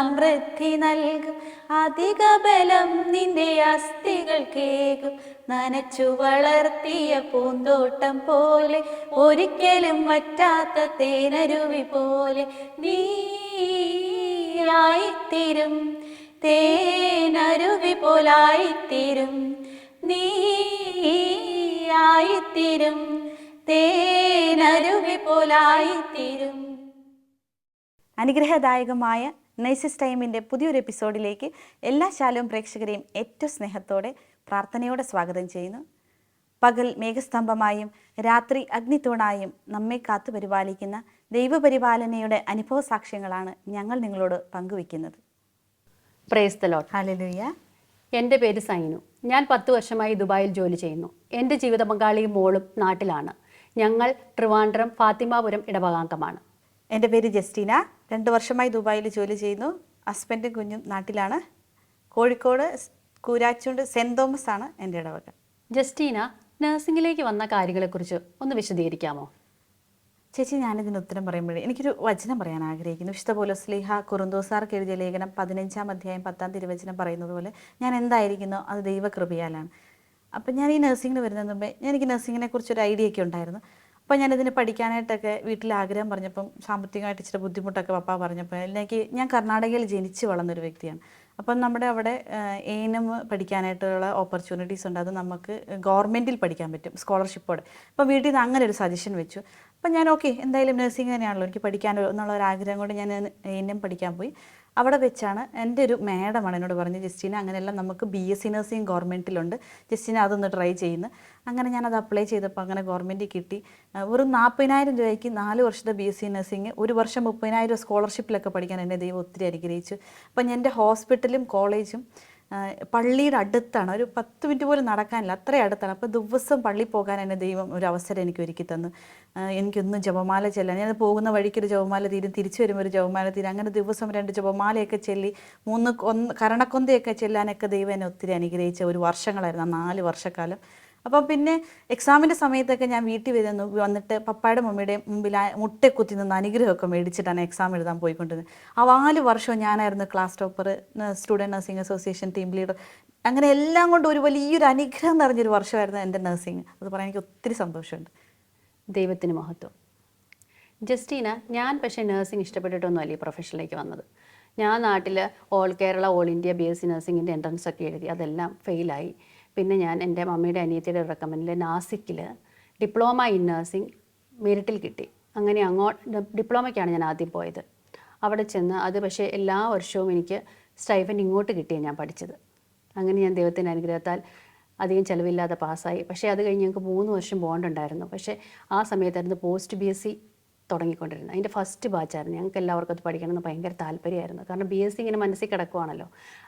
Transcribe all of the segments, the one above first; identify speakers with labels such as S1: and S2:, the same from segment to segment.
S1: സമൃദ്ധി നൽകും. അധിക ബലം നിന്റെ അസ്ഥികൾ കേകും നനച്ചു വളർത്തിയ പൂന്തോട്ടം പോലെ ഒരിക്കലും വറ്റാത്ത തേനരുവി പോലെ നീയായിത്തീരും തേനരുവി പോലായിത്തീരും. നീയായിത്തീരും തേനരുവി പോലായിത്തീരും. അനുഗ്രഹദായകമായ നൈസസ് ടൈമിന്റെ പുതിയൊരു എപ്പിസോഡിലേക്ക് എല്ലാ ശാലവും പ്രേക്ഷകരെയും ഏറ്റവും സ്നേഹത്തോടെ പ്രാർത്ഥനയോടെ സ്വാഗതം ചെയ്യുന്നു. പകൽ മേഘസ്തംഭമായും രാത്രി അഗ്നിത്തൂണായും നമ്മെ കാത്തു പരിപാലിക്കുന്ന ദൈവപരിപാലനയുടെ അനുഭവ സാക്ഷ്യങ്ങളാണ് ഞങ്ങൾ നിങ്ങളോട്
S2: പങ്കുവെക്കുന്നത്
S1: ഹാലലുയ്യ
S2: എന്റെ പേര് സൈനു. ഞാൻ പത്ത് വർഷമായി ദുബായിൽ ജോലി ചെയ്യുന്നു. എന്റെ ജീവിത പങ്കാളിയും മോളും നാട്ടിലാണ്. ഞങ്ങൾ ട്രിവാൻഡ്രം ഫാത്തിമാപുരം ഇടവകാംഗമാണ്.
S1: എന്റെ പേര് ജസ്റ്റീന. രണ്ട് വർഷമായി ദുബായിൽ ജോലി ചെയ്യുന്നു. ഹസ്ബൻഡും കുഞ്ഞും നാട്ടിലാണ്. കോഴിക്കോട് കൂരാച്ചുണ്ട് സെന്റ് തോമസ് ആണ് എന്റെ ഇടവക
S2: ജസ്റ്റീന നഴ്സിംഗിലേക്ക് വന്ന കാര്യങ്ങളെക്കുറിച്ച് ഒന്ന് വിശദീകരിക്കാമോ?
S1: ചേച്ചി ഞാനിതിന് ഉത്തരം പറയുമ്പോഴേ എനിക്കൊരു വചനം പറയാൻ ആഗ്രഹിക്കുന്നു. വിശുദ്ധ പോലെ സ്ലീഹ കുറുന്തോസാർക്ക് എഴുതിയ ലേഖനം പതിനഞ്ചാം അധ്യായം പത്താം തിരുവചനം പറയുന്നത് പോലെ ഞാൻ എന്തായിരിക്കുന്നു? അത് ദൈവകൃപയാലാണ്. അപ്പം ഞാൻ ഈ നഴ്സിംഗിന് വരുന്നതിന് മുമ്പേ ഞാൻ എനിക്ക് നഴ്സിംഗിനെ കുറിച്ചൊരു ഐഡിയ ഒക്കെ ഉണ്ടായിരുന്നു. അപ്പോൾ ഞാനിതിന് പഠിക്കാനായിട്ടൊക്കെ വീട്ടിൽ ആഗ്രഹം പറഞ്ഞപ്പം സാമ്പത്തികമായിട്ട് ഇച്ചിരി ബുദ്ധിമുട്ടൊക്കെ പപ്പ പറഞ്ഞപ്പോൾ എനിക്ക് ഞാൻ കർണാടകയിൽ ജനിച്ച് വളർന്നൊരു വ്യക്തിയാണ്. അപ്പം നമ്മുടെ അവിടെ എ എൻ എം പഠിക്കാനായിട്ടുള്ള ഓപ്പർച്യൂണിറ്റീസ് ഉണ്ട്. അത് നമുക്ക് ഗവൺമെന്റിൽ പഠിക്കാൻ പറ്റും സ്കോളർഷിപ്പോടെ. അപ്പം വീട്ടിൽ നിന്ന് അങ്ങനെ ഒരു സജഷൻ വെച്ചു. അപ്പം ഞാൻ ഓക്കെ എന്തായാലും നഴ്സിംഗ് തന്നെയാണല്ലോ. എനിക്ക് പഠിക്കാനോ എന്നുള്ള ഒരു ആഗ്രഹം കൊണ്ട് ഞാൻ എ എൻ എം പഠിക്കാൻ പോയി. അവിടെ വെച്ചാണ് എന്റെ ഒരു മാഡമാണ് എന്നോട് പറഞ്ഞത് ജസ്റ്റിന് അങ്ങനെയെല്ലാം നമുക്ക് ബി എസ് സി നഴ്സിംഗ് ഗവൺമെന്റിലുണ്ട്. ജസ്റ്റിന് അതൊന്ന് ട്രൈ ചെയ്യുന്നു. അങ്ങനെ ഞാനത് അപ്ലൈ ചെയ്തപ്പോൾ അങ്ങനെ ഗവൺമെന്റ് കിട്ടി. ഒരു നാൽപ്പതിനായിരം രൂപയ്ക്ക് നാല് വർഷത്തെ ബി എസ് സി നഴ്സിംഗ് ഒരു വർഷം മുപ്പതിനായിരം സ്കോളർഷിപ്പിലൊക്കെ പഠിക്കാൻ എന്നെ ദൈവം ഒത്തിരി അനുഗ്രഹിച്ചു. അപ്പം എന്റെ ഹോസ്പിറ്റലും കോളേജും പള്ളിയുടെ അടുത്താണ്. ഒരു പത്ത് മിനിറ്റ് പോലും നടക്കാനില്ല. അത്രയും അടുത്താണ്. അപ്പോൾ ദിവസം പള്ളി പോകാൻ എന്നെ ദൈവം ഒരു അവസരം എനിക്ക് ഒരുക്കി തന്നു. എനിക്കൊന്നും ജപമാല ചെല്ലാൻ ഞാൻ പോകുന്ന വഴിക്ക് ഒരു ജപമാല തീരും. തിരിച്ചു വരുമ്പോൾ ഒരു ജപമാല തീരും. അങ്ങനെ ദിവസം രണ്ട് ജപമാലയൊക്കെ ചെല്ലി മൂന്ന് ഒന്ന് കരണക്കൊന്തയൊക്കെ ചെല്ലാനൊക്കെ ദൈവം എന്നെ ഒത്തിരി അനുഗ്രഹിച്ച ഒരു വർഷങ്ങളായിരുന്നു. ആ നാല് വർഷക്കാലം അപ്പം പിന്നെ എക്സാമിന്റെ സമയത്തൊക്കെ ഞാൻ വീട്ടിൽ വരുന്നു. വന്നിട്ട് പപ്പായുടെ മമ്മിയുടെയും മുമ്പിൽ ആ മുട്ടക്കുത്തി നിന്ന് അനുഗ്രഹമൊക്കെ മേടിച്ചിട്ടാണ് എക്സാം എഴുതാൻ പോയിക്കൊണ്ടിരുന്നത്. ആ നാല് വർഷവും ഞാനായിരുന്നു class topper student nursing association team leader അങ്ങനെ എല്ലാം കൊണ്ട് ഒരു വലിയൊരു അനുഗ്രഹം നിറഞ്ഞൊരു വർഷമായിരുന്നു എന്റെ നഴ്സിംഗ് അത് പറയാൻ എനിക്ക് ഒത്തിരി സന്തോഷമുണ്ട്.
S2: ദൈവത്തിന് മഹത്വം. ജസ്റ്റീന ഞാൻ പക്ഷേ നഴ്സിംഗ് ഇഷ്ടപ്പെട്ടിട്ടൊന്നുമല്ല ഈ പ്രൊഫഷനിലേക്ക് വന്നത്. ഞാൻ നാട്ടിൽ all Kerala all India B S C നഴ്സിംഗിന്റെ entrance ഒക്കെ എഴുതി അതെല്ലാം ഫെയിലായി പിന്നെ ഞാൻ എന്റെ മമ്മിയുടെ അനിയത്തിയുടെ റെക്കമെൻഡിൽ നാസിക്കിൽ ഡിപ്ലോമ ഇൻ നഴ്സിംഗ് മെറിറ്റിൽ കിട്ടി. അങ്ങനെ അങ്ങോട്ട് ഡിപ്ലോമയ്ക്കാണ് ഞാൻ ആദ്യം പോയത്. അവിടെ ചെന്ന് അത് പക്ഷേ എല്ലാ വർഷവും എനിക്ക് സ്റ്റൈഫൻ ഇങ്ങോട്ട് കിട്ടിയാണ് ഞാൻ പഠിച്ചത്. അങ്ങനെ ഞാൻ ദൈവത്തിന്റെ അനുഗ്രഹത്താൽ അധികം ചിലവില്ലാതെ പാസ്സായി. പക്ഷേ അത് കഴിഞ്ഞ് ഞങ്ങൾക്ക് മൂന്ന് വർഷം ബോണ്ട് പക്ഷേ ആ സമയത്തായിരുന്നു പോസ്റ്റ് ബി എസ് സി തുടങ്ങിക്കൊണ്ടിരുന്നത്. അതിന്റെ ഫസ്റ്റ് ബാച്ചായിരുന്നു ഞങ്ങൾക്ക് എല്ലാവർക്കും അത് പഠിക്കണമെന്ന് ഭയങ്കര താല്പര്യമായിരുന്നു. കാരണം ബി എസ് സി ഇങ്ങനെ മനസ്സിൽ കിടക്കുവാണല്ലോ.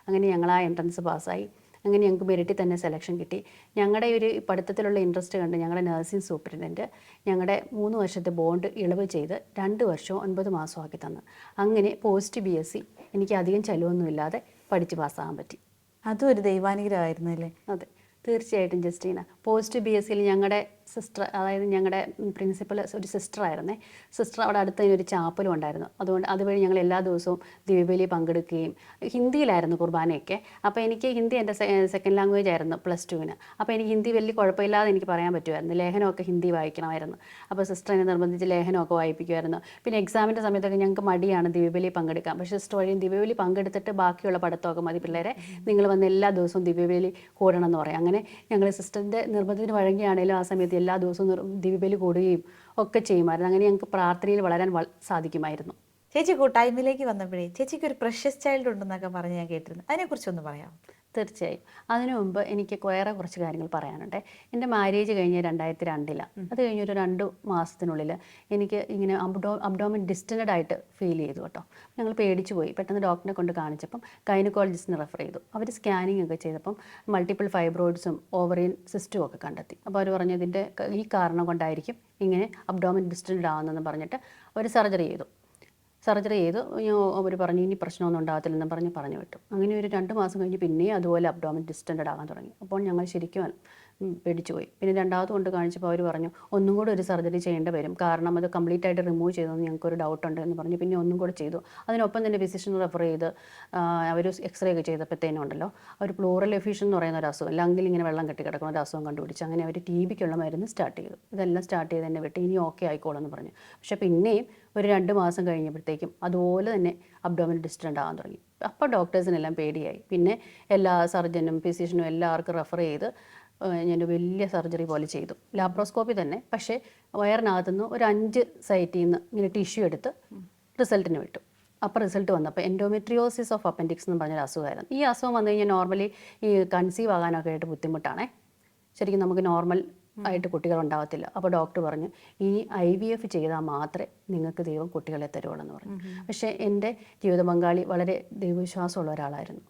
S2: അങ്ങനെ ഞങ്ങൾ ആ എൻട്രൻസ് പാസ്സായി അങ്ങനെ ഞങ്ങൾക്ക് മെറിറ്റിൽ തന്നെ സെലക്ഷൻ കിട്ടി. ഞങ്ങളുടെ ഒരു പഠിത്തത്തിലുള്ള ഇൻട്രസ്റ്റ് കണ്ട് ഞങ്ങളുടെ നഴ്സിംഗ് സൂപ്രണ്ടന്റ് ഞങ്ങളുടെ മൂന്ന് വർഷത്തെ ബോണ്ട് ഇളവ് ചെയ്ത് രണ്ട് വർഷവും ഒൻപത് മാസവും ആക്കി തന്നു. അങ്ങനെ പോസ്റ്റ് ബി എസ് സി എനിക്ക് അധികം ചിലവൊന്നുമില്ലാതെ പഠിച്ച് പാസ്സാകാൻ പറ്റി.
S1: അതും ഒരു ദൈവാനുഗ്രഹമായിരുന്നു അല്ലേ
S2: അതെ. തീർച്ചയായിട്ടും ജസ്റ്റീന. പോസ്റ്റ് ബി എസ് സിയിൽ ഞങ്ങളുടെ സിസ്റ്റർ അതായത് ഞങ്ങളുടെ പ്രിൻസിപ്പൽ ഒരു സിസ്റ്റർ ആയിരുന്നേ. സിസ്റ്റർ അവിടെ അടുത്ത് ഒരു ചാപ്പലും ഉണ്ടായിരുന്നു. അതുകൊണ്ട് അതുവഴി ഞങ്ങൾ എല്ലാ ദിവസവും ദിവ്യബലി പങ്കെടുക്കുകയും ഹിന്ദിയിലായിരുന്നു കുർബാനയൊക്കെ. അപ്പോൾ എനിക്ക് ഹിന്ദി എന്റെ സെക്കൻഡ് ലാംഗ്വേജ് ആയിരുന്നു പ്ലസ് ടുവിന് അപ്പോൾ എനിക്ക് ഹിന്ദി വലിയ കുഴപ്പമില്ലാതെ എനിക്ക് പറയാൻ പറ്റുമായിരുന്നു. ലേഖനമൊക്കെ ഹിന്ദി വായിക്കണമായിരുന്നു. അപ്പോൾ സിസ്റ്റർ എന്നെ നിർബന്ധിച്ച് ലേഖനമൊക്കെ വായിപ്പിക്കുമായിരുന്നു. പിന്നെ എക്സാമിന്റെ സമയത്തൊക്കെ ഞങ്ങൾക്ക് മടിയാണ് ദിവ്യബലി പങ്കെടുക്കാൻ. പക്ഷേ സിസ്റ്റർ വഴിയും ദിവ്യബലി പങ്കെടുത്തിട്ട് ബാക്കിയുള്ള പഠിത്തമൊക്കെ മതി പിള്ളേരെ. നിങ്ങൾ വന്ന് എല്ലാ ദിവസവും ദിവ്യബലി കൂടണം എന്ന് പറയും. അങ്ങനെ ഞങ്ങൾ സിസ്റ്ററിന്റെ നിർബന്ധത്തിന് വഴങ്ങിയാണെങ്കിലും ആ സമയത്ത് എല്ലാ ദിവസവും ദിവ്യബലി കൂടുകയും ഒക്കെ ചെയ്യുമായിരുന്നു. അങ്ങനെ ഞങ്ങൾക്ക് പ്രാർത്ഥനയിൽ വളരാൻ സാധിക്കുമായിരുന്നു.
S1: ചേച്ചി കൂട്ടായ്മയിലേക്ക് വന്നപ്പോഴേ ചേച്ചിക്ക് ഒരു പ്രഷ്യസ് ചൈൽഡ് ഉണ്ടെന്നൊക്കെ പറഞ്ഞ് ഞാൻ കേട്ടിരുന്നു. അതിനെക്കുറിച്ചൊന്ന് പറയാം
S2: തീർച്ചയായും. അതിനു മുമ്പ് എനിക്ക് വേറെ കുറച്ച് കാര്യങ്ങൾ പറയാനുണ്ട്. എന്റെ മാരേജ് കഴിഞ്ഞ് രണ്ടായിരത്തി രണ്ടിലാണ്. അത് കഴിഞ്ഞൊരു രണ്ട് മാസത്തിനുള്ളിൽ എനിക്ക് ഇങ്ങനെ അബ്ഡോ അബ്ഡോമിൻ ഡിസ്റ്റൻഡ് ആയിട്ട് ഫീൽ ചെയ്തു കേട്ടോ. ഞങ്ങൾ പേടിച്ചു പോയി. പെട്ടെന്ന് ഡോക്ടറിനെ കൊണ്ട് കാണിച്ചപ്പം ഗൈനക്കോളജിസ്റ്റിനെ റെഫർ ചെയ്തു. അവർ സ്കാനിങ് ഒക്കെ ചെയ്തപ്പം മൾട്ടിപ്പിൾ ഫൈബ്രോയിഡ്സും ഓവറിയൻ സിസ്റ്റും ഒക്കെ കണ്ടെത്തി. അപ്പോൾ അവർ പറഞ്ഞതിന്റെ ഈ കാരണം കൊണ്ടായിരിക്കും ഇങ്ങനെ അബ്ഡോമിൻ ഡിസ്റ്റൻഡ് ആവുന്നതെന്ന് പറഞ്ഞിട്ട് ഒരു സർജറി ചെയ്തു. സർജറി ചെയ്തു അവർ പറഞ്ഞു ഇനി പ്രശ്നമൊന്നും ഉണ്ടാകത്തില്ലെന്ന് പറഞ്ഞ് പറഞ്ഞു വിട്ടു. അങ്ങനെ ഒരു രണ്ട് മാസം കഴിഞ്ഞ് പിന്നെയും അതുപോലെ അബ്ഡോമിൻ ഡിസ്റ്റൻഡ് ആകാൻ തുടങ്ങി. അപ്പോൾ ഞങ്ങൾ ശരിക്കും പേടിച്ചു പോയി പിന്നെ രണ്ടാമത് കൊണ്ട് കാണിച്ചപ്പോൾ അവർ പറഞ്ഞു ഒന്നും കൂടെ ഒരു സർജറി ചെയ്യേണ്ടി വരും. കാരണം അത് കംപ്ലീറ്റ് ആയിട്ട് റിമൂവ് ചെയ്തതെന്ന് ഞങ്ങൾക്ക് ഒരു ഡൗട്ട് ഉണ്ട് എന്ന് പറഞ്ഞു. പിന്നെ ഒന്നും കൂടെ ചെയ്തു. അതിനൊപ്പം തന്നെ ഫിസിഷ്യൻ റെഫർ ചെയ്ത് അവർ എക്സ്റേ ഒക്കെ ചെയ്തപ്പോഴത്തേനും ഉണ്ടല്ലോ അവർ പ്ലൂറൽ എഫിഷ്യൻ എന്ന് പറയുന്ന ഒരു അസുഖം ലങ്കിൽ ഇങ്ങനെ വെള്ളം കെട്ടി കിടക്കുന്ന ഒരു അസുഖം കണ്ടുപിടിച്ച് അങ്ങനെ അവർ ടി ബിക്കുള്ള മരുന്ന് സ്റ്റാർട്ട് ചെയ്തു. ഇതെല്ലാം സ്റ്റാർട്ട് ചെയ്ത് തന്നെ വിട്ട് ഇനി ഓക്കെ ആയിക്കോളെന്ന് പറഞ്ഞു. പക്ഷേ പിന്നെയും ഒരു രണ്ട് മാസം കഴിഞ്ഞപ്പോഴത്തേക്കും അതുപോലെ തന്നെ അബ്ഡോമിൻ ഡിസ്റ്റന്റ് ആകാൻ തുടങ്ങി. അപ്പോൾ ഡോക്ടേഴ്സിനെല്ലാം പേടിയായി. പിന്നെ എല്ലാ സർജനും ഫിസിഷ്യനും എല്ലാവർക്കും റെഫർ ചെയ്ത് ഞാൻ വലിയ സർജറി പോലെ ചെയ്തു. ലാപ്രോസ്കോപ്പി തന്നെ. പക്ഷേ വയറിനകത്തുനിന്ന് ഒരു അഞ്ച് സൈറ്റിൽ നിന്ന് ഇങ്ങനെ ടിഷ്യൂ എടുത്ത് റിസൾട്ടിന് വിട്ടു. അപ്പോൾ റിസൾട്ട് വന്നപ്പോൾ എൻഡോമെട്രിയോസിസ് ഓഫ് അപ്പൻഡിക്സ് എന്ന് പറഞ്ഞൊരു അസുഖമായിരുന്നു. ഈ അസുഖം വന്നു കഴിഞ്ഞാൽ നോർമലി ഈ കൺസീവ് ആകാനൊക്കെ ആയിട്ട് ബുദ്ധിമുട്ടാണേ. ശരിക്കും നമുക്ക് നോർമൽ ആയിട്ട് കുട്ടികൾ ഉണ്ടാകത്തില്ല അപ്പോൾ ഡോക്ടർ പറഞ്ഞു ഇനി ഐ വി എഫ് ചെയ്താൽ മാത്രമേ നിങ്ങൾക്ക് ദൈവം കുട്ടികളെ തരുവുള്ളൂ എന്ന് പറഞ്ഞു പക്ഷേ എന്റെ ജീവിത പങ്കാളി വളരെ ദൈവവിശ്വാസമുള്ള ഒരാളായിരുന്നു.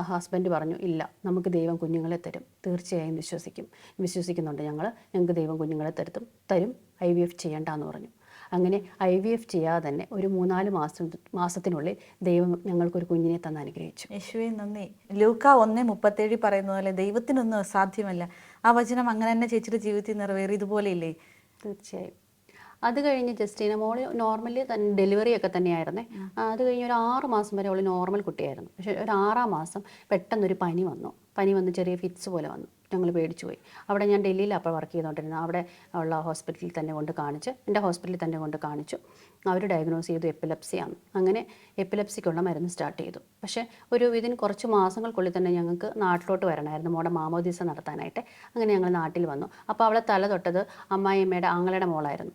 S2: ഹസ്ബൻഡ് പറഞ്ഞു ഇല്ല നമുക്ക് ദൈവം കുഞ്ഞുങ്ങളെ തരും. തീർച്ചയായും വിശ്വസിക്കും. വിശ്വസിക്കുന്നുണ്ട് ഞങ്ങൾ ഞങ്ങൾക്ക് ദൈവം കുഞ്ഞുങ്ങളെ തരുത്തും തരും. ഐ വി എഫ് ചെയ്യേണ്ടെന്ന് പറഞ്ഞു. അങ്ങനെ ഐ വി എഫ് ചെയ്യാതെ തന്നെ ഒരു മൂന്നാൽ മാസം മാസത്തിനുള്ളിൽ ദൈവം ഞങ്ങൾക്കൊരു കുഞ്ഞിനെ തന്ന് അനുഗ്രഹിച്ചു.
S1: യേശുവെ നന്ദി. ലൂക്ക ഒന്ന് മുപ്പത്തേഴ് പറയുന്ന പോലെ ദൈവത്തിനൊന്നും അസാധ്യമല്ല. ആ വചനം അങ്ങനെ തന്നെ ചേച്ചിയുടെ ജീവിതത്തിൽ നിറവേറി. ഇതുപോലെ ഇല്ലേ?
S2: തീർച്ചയായും. അത് കഴിഞ്ഞ് ജസ്റ്റീന മോൾ നോർമലി തന്നെ ഡെലിവറി ഒക്കെ തന്നെയായിരുന്നേ. അത് കഴിഞ്ഞ് ഒരു ആറ് മാസം വരെ അവൾ നോർമൽ കുട്ടിയായിരുന്നു. പക്ഷെ ഒരു ആറാം മാസം പെട്ടെന്നൊരു പനി വന്നു. പനി വന്ന് ചെറിയ ഫിറ്റ്സ് പോലെ വന്നു. ഞങ്ങൾ പേടിച്ചു പോയി. അവിടെ ഞാൻ ഡൽഹിയിൽ അപ്പോൾ വർക്ക് ചെയ്തുകൊണ്ടിരുന്നത് അവിടെ ഉള്ള ഹോസ്പിറ്റലിൽ തന്നെ കൊണ്ട് കാണിച്ച് എന്റെ ഹോസ്പിറ്റലിൽ തന്നെ കൊണ്ട് കാണിച്ചു. അവർ ഡയഗ്നോസ് ചെയ്തു എപ്പിലപ്സിയാണ് അങ്ങനെ എപ്പിലപ്സിക്കുള്ള മരുന്ന് സ്റ്റാർട്ട് ചെയ്തു. പക്ഷേ ഒരു ഇതിന് കുറച്ച് മാസങ്ങൾക്കുള്ളിൽ തന്നെ ഞങ്ങൾക്ക് നാട്ടിലോട്ട് വരണമായിരുന്നു മോടെ മാമോദീസ നടത്താനായിട്ട്. അങ്ങനെ ഞങ്ങൾ നാട്ടിൽ വന്നു. അപ്പോൾ അവളെ തല തൊട്ടത് അമ്മായിയമ്മയുടെ ആങ്ങളയുടെ മോളായിരുന്നു.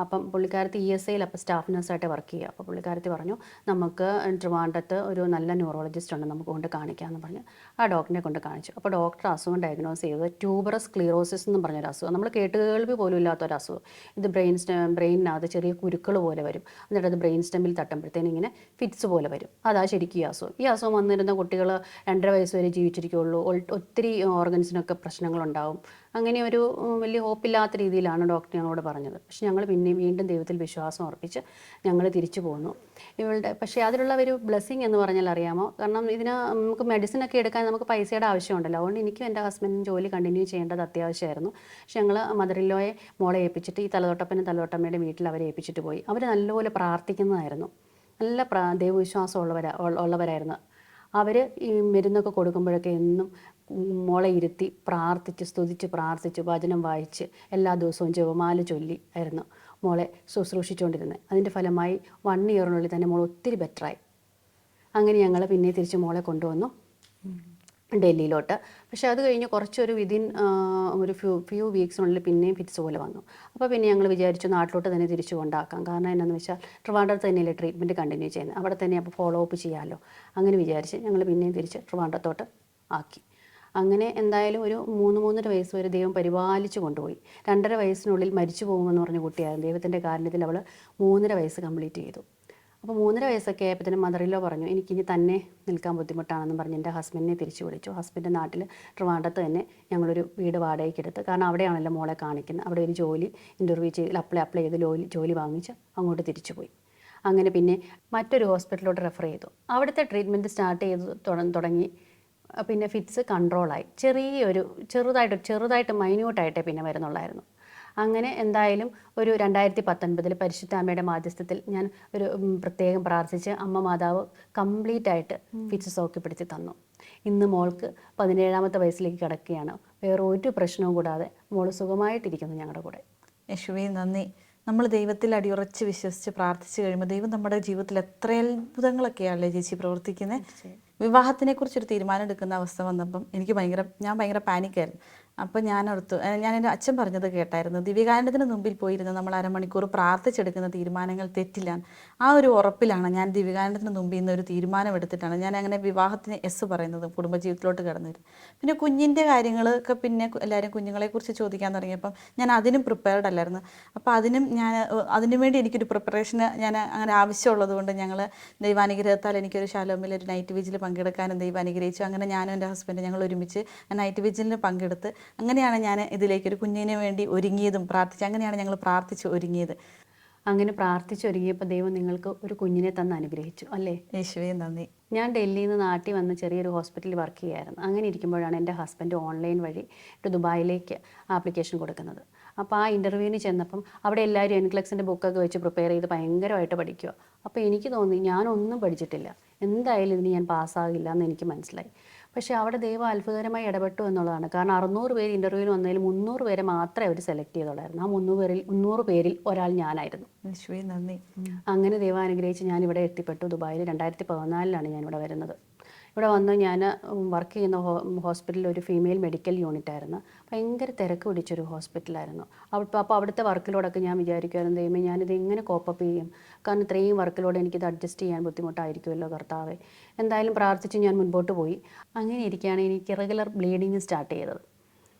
S2: അപ്പം പുള്ളിക്കാരത്തി ഇ എസ് ഐയിൽ അപ്പോൾ സ്റ്റാഫ് നഴ്സായിട്ട് വർക്ക് ചെയ്യുക. അപ്പോൾ പുള്ളിക്കാരത്തി പറഞ്ഞു നമുക്ക് ട്രിവാൻഡത്ത് ഒരു നല്ല ന്യൂറോളജിസ്റ്റ് ഉണ്ട് നമുക്ക് കൊണ്ട് കാണിക്കാമെന്ന് പറഞ്ഞ് ആ ഡോക്ടറിനെ കൊണ്ട് കാണിച്ചു. അപ്പോൾ ഡോക്ടർ അസുഖം ഡയഗ്നോസ് ചെയ്തത് ട്യൂബറസ് ക്ലീറോസിസ് എന്ന് പറഞ്ഞൊരു അസുഖം. നമ്മൾ കേട്ടുകേൾവി പോലും ഇല്ലാത്തൊരു അസുഖം. ഇത് ബ്രെയിൻ ബ്രെയിനിനകത്ത് ചെറിയ കുരുക്കൾ പോലെ വരും. എന്നിട്ട് അത് ബ്രെയിൻ സ്റ്റെമ്മിൽ തട്ടുമ്പോഴത്തേനും ഇങ്ങനെ ഫിറ്റ്സ് പോലെ വരും. അതാ ശരിക്കും ഈ അസുഖം. ഈ അസുഖം വന്നിരുന്ന കുട്ടികൾ രണ്ടര വയസ്സ് വരെ ജീവിച്ചിരിക്കുകയുള്ളൂ ഒത്തിരി ഓർഗൻസിനൊക്കെ പ്രശ്നങ്ങളുണ്ടാവും. അങ്ങനെ ഒരു വലിയ ഹോപ്പില്ലാത്ത രീതിയിലാണ് ഡോക്ടർ ഞങ്ങളോട് പറഞ്ഞത്. പക്ഷെ ഞങ്ങൾ പിന്നെ വീണ്ടും ദൈവത്തിൽ വിശ്വാസം അർപ്പിച്ച് ഞങ്ങൾ തിരിച്ചു പോന്നു. ഇവളുടെ പക്ഷേ അതിലുള്ള ഒരു ബ്ലെസ്സിങ് എന്ന് പറഞ്ഞാൽ അറിയാമോ? കാരണം ഇതിന് നമുക്ക് മെഡിസിൻ ഒക്കെ എടുക്കാൻ നമുക്ക് പൈസയുടെ ആവശ്യമുണ്ടല്ലോ. അതുകൊണ്ട് എനിക്കും എന്റെ ഹസ്ബൻഡിനും ജോലി കണ്ടിന്യൂ ചെയ്യേണ്ടത് അത്യാവശ്യമായിരുന്നു. പക്ഷെ ഞങ്ങൾ മദറിലോയെ മോളെ ഏൽപ്പിച്ചിട്ട് ഈ തലതൊട്ടപ്പനും തലതൊട്ടമ്മയുടെ വീട്ടിൽ അവരെ ഏൽപ്പിച്ചിട്ട് പോയി. അവർ നല്ലപോലെ പ്രാർത്ഥിക്കുന്നതായിരുന്നു. നല്ല പ്രാ ദൈവവിശ്വാസം ഉള്ളവരാ ഉള്ളവരായിരുന്നു. അവർ ഈ മരുന്നൊക്കെ കൊടുക്കുമ്പോഴൊക്കെ എന്നും മോളെ ഇരുത്തി പ്രാർത്ഥിച്ച് സ്തുതിച്ച് പ്രാർത്ഥിച്ച് വചനം വായിച്ച് എല്ലാ ദിവസവും ജപമാല ചൊല്ലി ആയിരുന്നു മോളെ ശുശ്രൂഷിച്ചുകൊണ്ടിരുന്നത് അതിന്റെ ഫലമായി വൺ ഇയറിനുള്ളിൽ തന്നെ മോൾ ഒത്തിരി ബെറ്ററായി അങ്ങനെ ഞങ്ങൾ പിന്നെ തിരിച്ച് മോളെ കൊണ്ടുവന്നു ഡൽഹിയിലോട്ട്. പക്ഷേ അത് കഴിഞ്ഞ് കുറച്ചൊരു വിതിൻ ഒരു ഫ്യൂ ഫ്യൂ വീക്സിനുള്ളിൽ പിന്നെയും ഫിറ്റ്സ് പോലെ വന്നു. അപ്പോൾ പിന്നെ ഞങ്ങൾ വിചാരിച്ചു നാട്ടിലോട്ട് തന്നെ തിരിച്ചു കൊണ്ടാക്കാം. കാരണം എന്നാന്ന് വെച്ചാൽ ട്രിവാൻഡ്രത്ത് തന്നെയല്ലേ ട്രീറ്റ്മെന്റ് കണ്ടിന്യൂ ചെയ്യുന്നത്. അവിടെ തന്നെ അപ്പോൾ ഫോളോ അപ്പ് ചെയ്യാമല്ലോ അങ്ങനെ വിചാരിച്ച് ഞങ്ങൾ പിന്നെയും തിരിച്ച് ട്രിവാൻഡ്രത്തോട്ട് ആക്കി. അങ്ങനെ എന്തായാലും ഒരു മൂന്ന് മൂന്നര വയസ്സ് വരെ ദൈവം പരിപാലിച്ചു കൊണ്ടുപോയി. രണ്ടര വയസ്സിനുള്ളിൽ മരിച്ചു പോകുമെന്ന് പറഞ്ഞ കുട്ടിയായിരുന്നു. ദൈവത്തിന്റെ കാരണത്തിൽ അവൾ മൂന്നര വയസ്സ് കംപ്ലീറ്റ് ചെയ്തു. അപ്പോൾ മൂന്നര വയസ്സൊക്കെ ആയപ്പോഴത്തേനും മദറിലോ പറഞ്ഞു എനിക്കിനി തന്നെ നിൽക്കാൻ ബുദ്ധിമുട്ടാണെന്ന് പറഞ്ഞ് എന്റെ ഹസ്ബൻഡിനെ തിരിച്ചു വിളിച്ചു. ഹസ്ബൻഡ് നാട്ടിൽ ട്രിവാണ്ടത്ത് തന്നെ ഞങ്ങളൊരു വീട് വാടകയ്ക്ക് എടുത്ത്. കാരണം അവിടെയാണല്ലോ മോളെ കാണിക്കുന്നത്. അവിടെ ഒരു ജോലി ഇന്റർവ്യൂ ചെയ്ത് അപ്ലൈ അപ്ലൈ ചെയ്ത് ജോലി ജോലി വാങ്ങിച്ച് അങ്ങോട്ട് തിരിച്ചു പോയി. അങ്ങനെ പിന്നെ മറ്റൊരു ഹോസ്പിറ്റലിലോട്ട് റെഫർ ചെയ്തു. അവിടുത്തെ ട്രീറ്റ്മെന്റ് സ്റ്റാർട്ട് ചെയ്ത് തുടങ്ങി. പിന്നെ ഫിറ്റ്സ് കൺട്രോളായി. ചെറിയൊരു ചെറുതായിട്ട് ചെറുതായിട്ട് മൈന്യൂട്ടായിട്ടേ പിന്നെ വരുന്നുള്ളായിരുന്നു. അങ്ങനെ എന്തായാലും ഒരു രണ്ടായിരത്തി പത്തൊൻപതിൽ പരിശുദ്ധ അമ്മയുടെ മാധ്യസ്ഥത്തിൽ ഞാൻ ഒരു പ്രത്യേകം പ്രാർത്ഥിച്ച് അമ്മ മാതാവ് കംപ്ലീറ്റ് ആയിട്ട് ഫിറ്റ്സ് സോക്കിപ്പിടിച്ച് തന്നു. ഇന്ന് മോൾക്ക് പതിനേഴാമത്തെ വയസ്സിലേക്ക് കിടക്കുകയാണ്. വേറെ ഒരു പ്രശ്നവും കൂടാതെ മോൾ സുഖമായിട്ടിരിക്കുന്നു ഞങ്ങളുടെ കൂടെ.
S1: യശുവേ നന്ദി. നമ്മൾ ദൈവത്തിൽ അടിയുറച്ച് വിശ്വസിച്ച് പ്രാർത്ഥിച്ചു കഴിയുമ്പോൾ ദൈവം നമ്മുടെ ജീവിതത്തിൽ എത്ര അത്ഭുതങ്ങളൊക്കെയാണല്ലേ ചേച്ചി പ്രവർത്തിക്കുന്നത് വിവാഹത്തിനെ കുറിച്ചൊരു തീരുമാനം എടുക്കുന്ന അവസ്ഥ വന്നപ്പം എനിക്ക് ഭയങ്കര ഞാൻ ഭയങ്കര പാനിക്കായിരുന്നു അപ്പോൾ ഞാൻ ഓർത്തു ഞാൻ എന്റെ അച്ഛൻ പറഞ്ഞത് കേട്ടായിരുന്നു. ദിവ്യകാനന്ദത്തിന് മുമ്പിൽ പോയിരുന്ന് നമ്മൾ അരമണിക്കൂർ പ്രാർത്ഥിച്ചെടുക്കുന്ന തീരുമാനങ്ങൾ തെറ്റില്ല ആ ഒരു ഉറപ്പിലാണ് ഞാൻ ദിവ്യകാനന്ദത്തിന് മുമ്പിൽ നിന്ന് ഒരു തീരുമാനം എടുത്തിട്ടാണ്. ഞാൻ അങ്ങനെ വിവാഹത്തിന് എസ് പറയുന്നത് കുടുംബജീവിതത്തിലോട്ട് കടന്നു വരും പിന്നെ കുഞ്ഞിന്റെ കാര്യങ്ങളൊക്കെ പിന്നെ എല്ലാവരും കുഞ്ഞുങ്ങളെക്കുറിച്ച് ചോദിക്കാൻ തുടങ്ങിയപ്പം ഞാൻ അതിനും പ്രിപ്പയർഡ് അല്ലായിരുന്നു. അപ്പോൾ അതിനും ഞാൻ അതിനു വേണ്ടി എനിക്കൊരു പ്രിപ്പറേഷന് ഞാൻ അങ്ങനെ ആവശ്യമുള്ളത് കൊണ്ട് ഞങ്ങൾ ദൈവാനുഗ്രഹത്താൽ എനിക്കൊരു ശാലോമിൽ ഒരു നൈറ്റ് വിജിൽ പങ്കെടുക്കാനും ദൈവം അനുഗ്രഹിച്ചു അങ്ങനെ ഞാനും എന്റെ ഹസ്ബൻഡ് ഞങ്ങൾ ഒരുമിച്ച് നൈറ്റ് വിജിലിന് പങ്കെടുത്ത് അങ്ങനെയാണ് ഞാൻ ഇതിലേക്ക് ഒരു കുഞ്ഞിന് വേണ്ടി ഒരുങ്ങിയതും പ്രാർത്ഥിച്ച് അങ്ങനെയാണ് ഞങ്ങൾ പ്രാർത്ഥിച്ച് ഒരുങ്ങിയത്.
S2: അങ്ങനെ പ്രാർത്ഥിച്ചൊരുങ്ങിയപ്പോൾ ദൈവം നിങ്ങൾക്ക് ഒരു കുഞ്ഞിനെ തന്ന് അനുഗ്രഹിച്ചു അല്ലേ?
S1: യേശുവേ നന്ദി.
S2: ഞാൻ ഡൽഹിയിൽ നിന്ന് നാട്ടിൽ വന്ന് ചെറിയൊരു ഹോസ്പിറ്റലിൽ വർക്ക് ചെയ്യുമായിരുന്നു അങ്ങനെ ഇരിക്കുമ്പോഴാണ് എന്റെ ഹസ്ബൻഡ് ഓൺലൈൻ വഴി ഒരു ദുബായിലേക്ക് ആപ്ലിക്കേഷൻ കൊടുക്കുന്നത്. അപ്പോൾ ആ ഇന്റർവ്യൂവിന് ചെന്നപ്പം അവിടെ എല്ലാവരും എൻക്ലക്സിന്റെ ബുക്കൊക്കെ വെച്ച് പ്രിപ്പയർ ചെയ്ത് ഭയങ്കരമായിട്ട് പഠിക്കുക അപ്പോൾ എനിക്ക് തോന്നി ഞാനൊന്നും പഠിച്ചിട്ടില്ല. എന്തായാലും ഇതിന് ഞാൻ പാസ്സാകില്ല എന്ന് എനിക്ക് മനസ്സിലായി. പക്ഷേ അവിടെ ദൈവം അത്ഭുതകരമായി ഇടപെട്ടു എന്നുള്ളതാണ്. കാരണം അറുന്നൂറ് പേര് ഇന്റർവ്യൂവിന് വന്നതിൽ മുന്നൂറ് പേരെ മാത്രമേ അവർ സെലക്ട് ചെയ്തുള്ളായിരുന്നു. ആ മുന്നൂറ് പേരിൽ മുന്നൂറ് പേരിൽ ഒരാൾ ഞാനായിരുന്നു.
S1: നന്ദി.
S2: അങ്ങനെ ദൈവം അനുഗ്രഹിച്ച് ഞാൻ ഇവിടെ എത്തിപ്പെട്ടു ദുബായിൽ. രണ്ടായിരത്തി പതിനാലിലാണ് ഞാൻ ഇവിടെ വരുന്നത്. ഇവിടെ വന്ന് ഞാൻ വർക്ക് ചെയ്യുന്ന ഹോസ്പിറ്റലിൽ ഒരു ഫീമെയിൽ മെഡിക്കൽ യൂണിറ്റ് ആയിരുന്നു. ഭയങ്കര തിരക്ക് പിടിച്ചൊരു ഹോസ്പിറ്റലായിരുന്നു അവിടെ അപ്പോൾ അവിടുത്തെ വർക്കിലോടൊക്കെ ഞാൻ വിചാരിക്കുമായിരുന്നു ദൈവമേ ഞാനിത് എങ്ങനെ കോപ്പപ്പ് ചെയ്യും? കാരണം ഇത്രയും വർക്കിലോട് എനിക്കിത് അഡ്ജസ്റ്റ് ചെയ്യാൻ ബുദ്ധിമുട്ടായിരിക്കുമല്ലോ കർത്താവെ. എന്തായാലും പ്രാർത്ഥിച്ച് ഞാൻ മുൻപോട്ട് പോയി. അങ്ങനെ ഇരിക്കുകയാണ് എനിക്ക് റെഗുലർ ബ്ലീഡിങ് സ്റ്റാർട്ട് ചെയ്തത്.